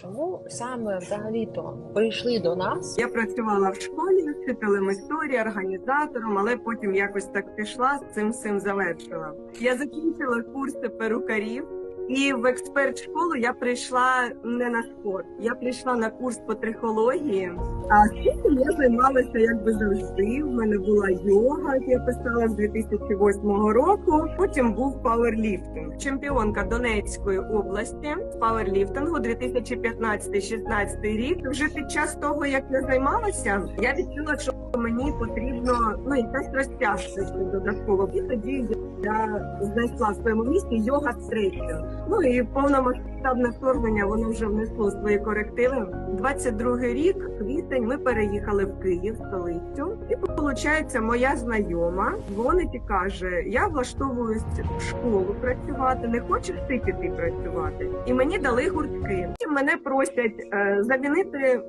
Чому саме взагалі-то прийшли до нас? Я працювала в школі вчителем історії, організатором, але потім якось так пішла з цим всім завершила. Я закінчила курси перукарів. І в експерт школу я прийшла не на спорт, я прийшла на курс по трихології. А спортом я займалася якби завжди. В мене була йога, я писала з 2008 року. Потім був пауерліфтинг. Чемпіонка Донецької області з пауерліфтингу 2015-16 рік. Вже під час того, як я займалася, я відчула, що мені потрібно ну якась розтяжка додатково. І тоді я знайшла в своєму місті йога стретчинг. Ну і повномасштабне вторгнення воно вже внесло свої корективи. 22 рік, квітень, ми переїхали в Київ, столицю, і виходить, моя знайома дзвонить і каже: Я влаштовуюсь в школу працювати. Не хочеш ти піти працювати? І мені дали гуртки. І мене просять е, замінити.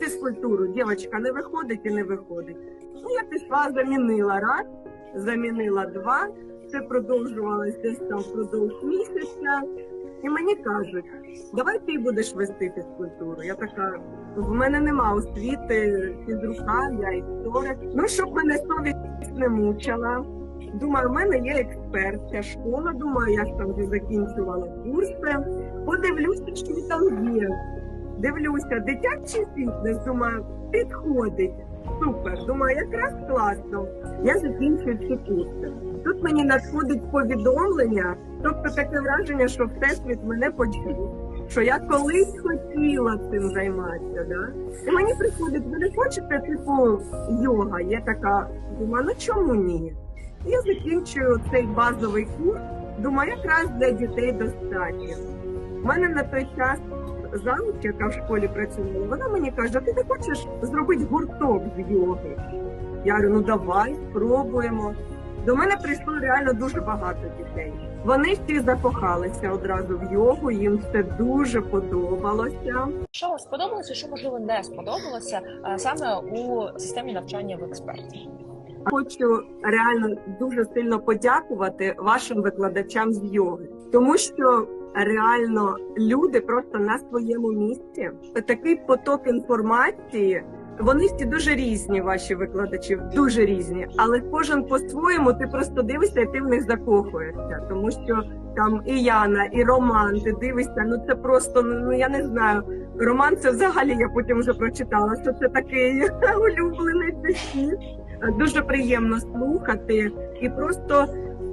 Фізкультуру, дівчинка не виходить і не виходить. Ну, я пішла, замінила раз, замінила два. Це продовжувалося десь там впродовж місяця. І мені кажуть, давай ти будеш вести фізкультуру. Я така, в мене нема освіти фізрука, я історик. Ну, щоб мене совість не мучила. Думаю, в мене є експертська школа. Думаю, я ж там вже закінчувала курси. Подивлюся, що там є. Дивлюся, дитячий думаю, підходить. Супер. Думаю, якраз класно. Я закінчую ці курси. Тут мені надходить повідомлення, тобто таке враження, що всесвіт мене почув. Що я колись хотіла цим займатися, да? І мені приходить, ви не хочете, типу, йога, є така, думаю, ну чому ні? Я закінчую цей базовий курс, думаю, якраз для дітей достатньо. У мене на той час завуч, яка в школі працювала, вона мені каже, ти не хочеш зробити гурток з йоги? Я говорю, ну давай, спробуємо. До мене прийшло реально дуже багато дітей. Вони всі закохалися одразу в йогу, їм все дуже подобалося. Що вам сподобалося, що можливо не сподобалося саме у системі навчання в експерті? Хочу реально дуже сильно подякувати вашим викладачам з йоги, тому що реально люди просто на своєму місці. Такий поток інформації. Вони всі дуже різні, ваші викладачі, дуже різні, але кожен по-своєму ти просто дивишся, і ти в них закохуєшся, тому що там і Яна, і Роман, ти дивишся. Ну це просто ну ну, я не знаю. Роман це взагалі я потім вже прочитала, що це такий улюблений. Дуже приємно слухати, і просто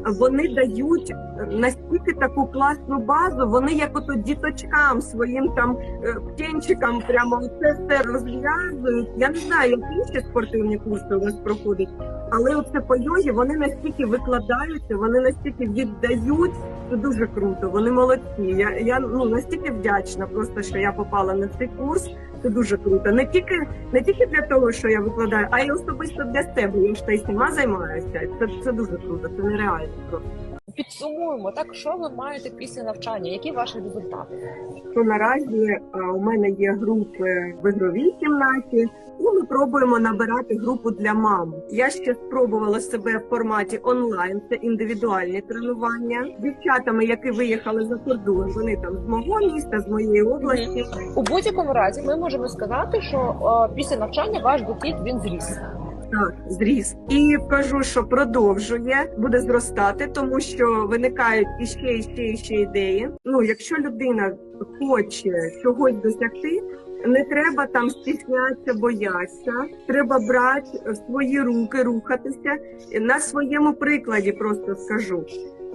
вони дають настільки таку класну базу. Вони як ото діточкам своїм там е, птенчикам прямо це все розв'язують. Я не знаю, як інші спортивні курси у вас проходять, але оце по йогі вони настільки викладаються, вони настільки віддають. Це дуже круто. Вони молодці. Я я ну настільки вдячна, просто що я попала на цей курс. Це дуже круто. Не тільки не тільки для того, що я викладаю, а й особисто для себе. Я ж та й сама займаюся. Це це дуже круто. Це нереально просто. Підсумуємо так, що ви маєте після навчання, які ваші результати? То наразі а, у мене є групи в ігровій кімнаті. І ми пробуємо набирати групу для мам. Я ще спробувала себе в форматі онлайн. Це індивідуальні тренування з дівчатами, які виїхали за кордон. Вони там з мого міста, з моєї області. У будь-якому разі ми можемо сказати, що е, після навчання ваш дохід він зріс. Так, зріс. І кажу, що продовжує, буде зростати, тому що виникають іще, іще, іще ідеї. Ну, якщо людина хоче чогось досягти, не треба там стіснятися, боятися. Треба брати в свої руки, рухатися. На своєму прикладі просто скажу.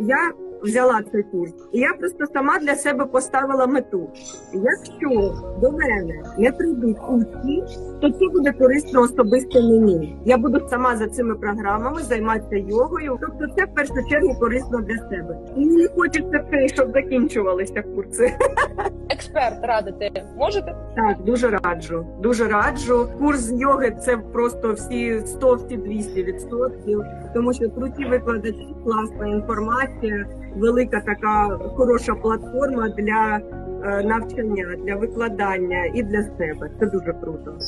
Я взяла цей курс, і я просто сама для себе поставила мету. Якщо до мене не прийдуть учні, то це буде корисно особисто мені. Я буду сама за цими програмами займатися йогою. Тобто, це в першу чергу корисно для себе. І не хочеться щоб закінчувалися курси. Експерт радити можете? Так, дуже раджу. Дуже раджу. Курс йоги це просто всі 100, всі 200 відсотків, тому що круті викладачі, класна інформація, велика така хороша платформа для е, навчання, для викладання і для себе. Це дуже круто.